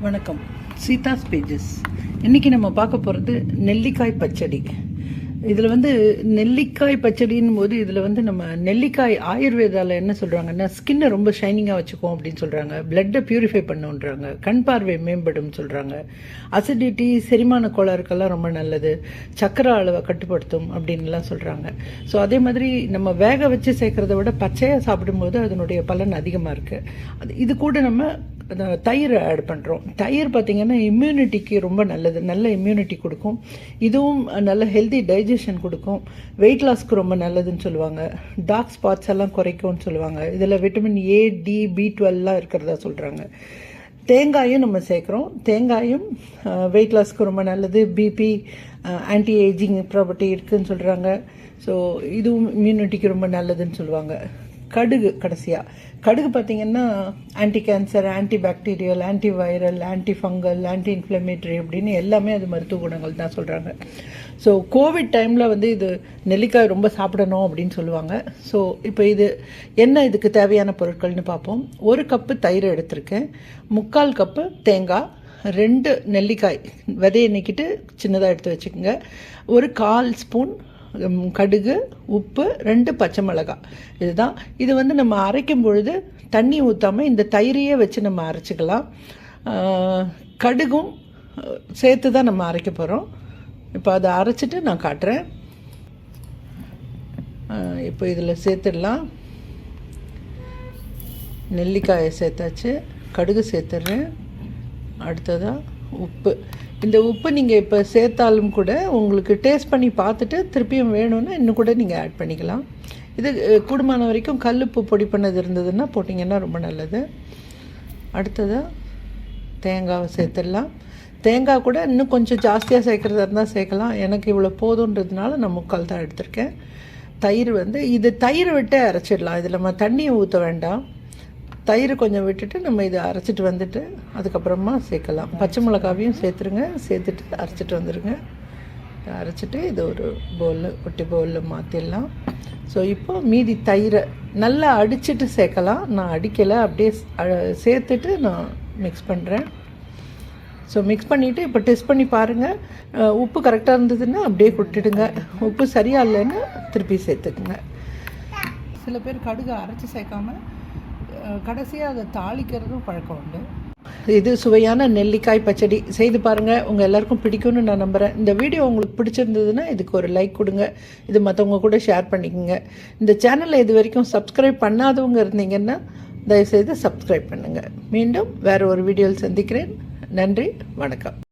வணக்கம். சீதாஸ் பேஜஸ். இன்றைக்கி நம்ம பார்க்க போகிறது நெல்லிக்காய் பச்சடி. இதில் வந்து நெல்லிக்காய் பச்சடின் போது இதில் வந்து நம்ம நெல்லிக்காய் ஆயுர்வேதாவில் என்ன சொல்கிறாங்கன்னா ஸ்கின்னை ரொம்ப ஷைனிங்காக வச்சுக்கும் அப்படின்னு சொல்கிறாங்க பிளட்டை பியூரிஃபை பண்ணுன்றாங்க. கண் பார்வை மேம்படும் சொல்கிறாங்க அசிடிட்டி செரிமான கோளாறுக்கெல்லாம் ரொம்ப நல்லது. சக்கரை அளவை கட்டுப்படுத்தும் அப்படின்லாம் சொல்கிறாங்க ஸோ அதே மாதிரி நம்ம வேக வச்சு சேர்க்குறத விட பச்சையாக சாப்பிடும்போது அதனுடைய பலன் அதிகமாக இருக்குது அது இது கூட நம்ம தயிர் ஆட் பண்ணுறோம் தயிர் பார்த்திங்கன்னா இம்யூனிட்டிக்கு ரொம்ப நல்லது. நல்ல இம்யூனிட்டி கொடுக்கும். இதுவும் நல்ல ஹெல்தி டைஜஷன் கொடுக்கும். வெயிட் லாஸ்க்கு ரொம்ப நல்லதுன்னு சொல்லுவாங்க. டார்க் ஸ்பாட்ஸ் எல்லாம் குறைக்கும்னு சொல்லுவாங்க. இதில் விட்டமின் ஏ டி பி டுவெல்லாம் இருக்கிறதா சொல்கிறாங்க தேங்காயும் நம்ம சேர்க்குறோம். தேங்காயும் வெயிட் லாஸ்க்கு ரொம்ப நல்லது. பிபி ஆன்டி ஏஜிங் ப்ராப்பர்ட்டி இருக்குதுன்னு சொல்கிறாங்க ஸோ இதுவும் இம்யூனிட்டிக்கு ரொம்ப நல்லதுன்னு சொல்லுவாங்க. கடுகு கடைசியாக கடுகு பார்த்திங்கன்னா anti cancer anti bacterial anti viral anti fungal anti inflammatory அப்படின்னு எல்லாமே அது மருத்துவ குணங்கள் தான் சொல்கிறாங்க ஸோ கோவிட் டைமில் வந்து இது நெல்லிக்காய் ரொம்ப சாப்பிடணும் அப்படின்னு சொல்லுவாங்க. ஸோ இப்போ இது என்ன இதுக்கு தேவையான பொருட்கள்னு பார்ப்போம். ஒரு கப்பு தயிர் எடுத்திருக்கேன். முக்கால் கப்பு தேங்காய் ரெண்டு நெல்லிக்காய். விதையை நீக்கிட்டு சின்னதாக எடுத்து வச்சுக்கோங்க. ஒரு கால் ஸ்பூன் கடுகு உப்பு ரெண்டு பச்சை மிளகாய் இதுதான். இது வந்து நம்ம அரைக்கும் பொழுது தண்ணி ஊற்றாமல் இந்த தயிரையே வச்சு நம்ம அரைச்சிக்கலாம். கடுகும் சேர்த்து தான் நம்ம அரைக்க போகிறோம் இப்போ அதை அரைச்சிட்டு நான் காட்டுறேன். இப்போ இதில் சேர்த்துடலாம். நெல்லிக்காயை சேர்த்தாச்சு. கடுகு சேர்த்துட்றேன். அடுத்ததாக உப்பு. இந்த உப்பு நீங்கள் இப்போ சேர்த்தாலும் கூட உங்களுக்கு டேஸ்ட் பண்ணி பார்த்துட்டு திருப்பியும் வேணும்னா இன்னும் கூட நீங்கள் ஆட் பண்ணிக்கலாம். இது கூடுமான வரைக்கும் கல்லுப்பு பொடி பண்ணது இருந்ததுன்னா போட்டிங்கன்னா ரொம்ப நல்லது. அடுத்ததாக தேங்காவை சேர்த்துடலாம். தேங்காய் கூட இன்னும் கொஞ்சம் ஜாஸ்தியாக சேர்க்குறதா இருந்தால் சேர்க்கலாம். எனக்கு இவ்வளோ போதுன்றதுனால நான் முக்கால் தான் எடுத்திருக்கேன். தயிர் வந்து இது தயிர் விட்டே அரைச்சிடலாம். இதில் நம்ம தண்ணியை ஊற்ற வேண்டாம். தயிர் கொஞ்சம் விட்டுட்டு நம்ம இதை அரைச்சிட்டு வந்துட்டு அதுக்கப்புறமா சேர்க்கலாம். பச்சை மிளகாவையும் சேர்த்துருங்க. சேர்த்துட்டு அரைச்சிட்டு வந்துடுங்க அரைச்சிட்டு இது ஒரு பவுலில் குட்டி பவுலில் மாற்றிடலாம் ஸோ இப்போ மீதி தயிரை நல்லா அடிச்சுட்டு சேர்க்கலாம். நான் அடிக்கலை. அப்படியே சேர்த்துட்டு நான் மிக்ஸ் பண்ணுறேன் ஸோ மிக்ஸ் பண்ணிவிட்டு இப்போ டெஸ்ட் பண்ணி பாருங்கள் உப்பு கரெக்டாக இருந்ததுன்னா அப்படியே கொட்டிடுங்க. உப்பு சரியாக இல்லைன்னு திருப்பி சேர்த்துக்குங்க. சில பேர் கடுகு அரைச்சி சேர்க்காமல் கடைசியாக அதை தாளிக்கிறதும் பழக்கம் உண்டு. இது சுவையான நெல்லிக்காய் பச்சடி. செய்து பாருங்கள் உங்கள் எல்லாருக்கும் பிடிக்கும்னு நான் நம்புகிறேன் இந்த வீடியோ உங்களுக்கு பிடிச்சிருந்ததுன்னா இதுக்கு ஒரு லைக் கொடுங்க. இது மற்றவங்க கூட ஷேர் பண்ணிக்கோங்க. இந்த சேனலை இது வரைக்கும் சப்ஸ்கிரைப் பண்ணாதவங்க இருந்தீங்கன்னா தயவுசெய்து சப்ஸ்கிரைப் பண்ணுங்கள் மீண்டும் வேறு ஒரு வீடியோவில் சந்திக்கிறேன். நன்றி. வணக்கம்.